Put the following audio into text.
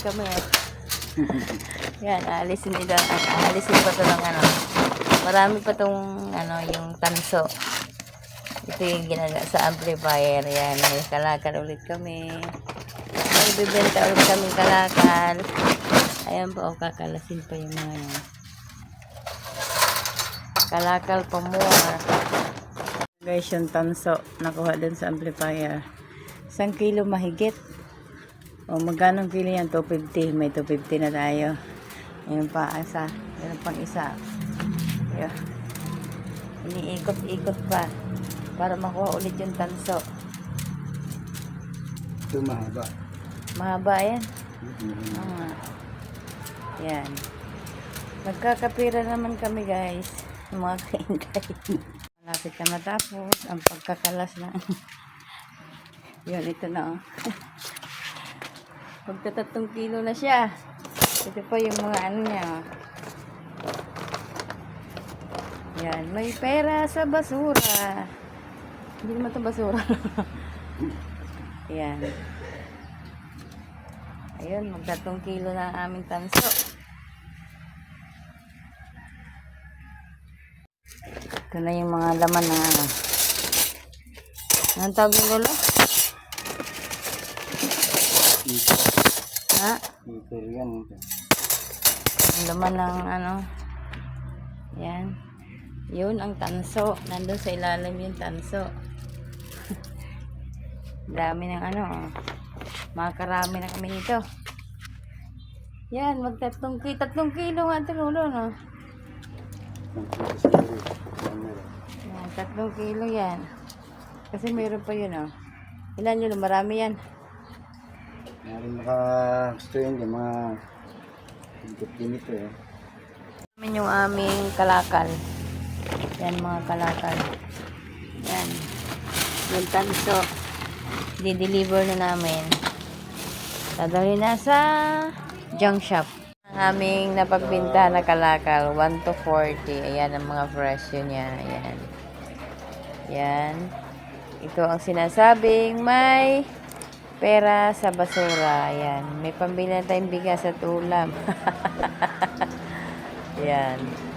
kami. Yan, aalisin nila. Aalisin pa to ng ano. Marami pa tong ano, yung tanso. Ito yung ginaga sa amplifier. Yan, may kalakal ulit kami. May bibenta ulit kami kalakal. Ayan po, oh, kakalasin pa yung mga yan. Kalakal pa more. Guys, yung tanso, nakuha din sa amplifier. Isang kilo mahigit. O, magkano kilo yan? 250. May 250 na tayo. Ayun pa, isa. Ayun pang isa. Ayun. Iniikot-ikot pa. Para makuha ulit yung tanso. Ito mahaba. Mahaba yan. Ah. Yan. Nagkakapira naman kami guys. Mga kaintay. Malapit na matapos. Ang pagkakalas na. Yun, ito na oh. Magtatatlong kilo na siya. Ito pa yung mga ano niya. Yan. May pera sa basura. Hindi naman ito basura. Yan. Ayun, magtatong kilo na ang aming tanso. Ito na yung mga laman ng ano. Anong tawag yung lolo? Ha? Ito yan. Ang laman ng ano. Yan. Yun ang tanso. Nandun sa ilalim yung tanso. Dami ng ano. oh. Makakarami na kami nito. Yan, magtatlong kilo. Tatlong kilo nga lolo, no? Yan, tatlong kilo yan. Kasi mayroon pa yun, oh. Ilan yun? Marami yan. Maring maka gusto yun yung mga ganito eh. Namin yung aming kalakal. Yan mga kalakal. Yan. Yung tanso. Di-deliver na namin. Dadali na sa junk shop. Ang aming napagbinta na kalakal. 1 to 40. Ayan ang mga presyo niya. Ayan. Yan. Ito ang sinasabing may pera sa basura. Ayan. May pambili na tayong bigas at ulam. Yan.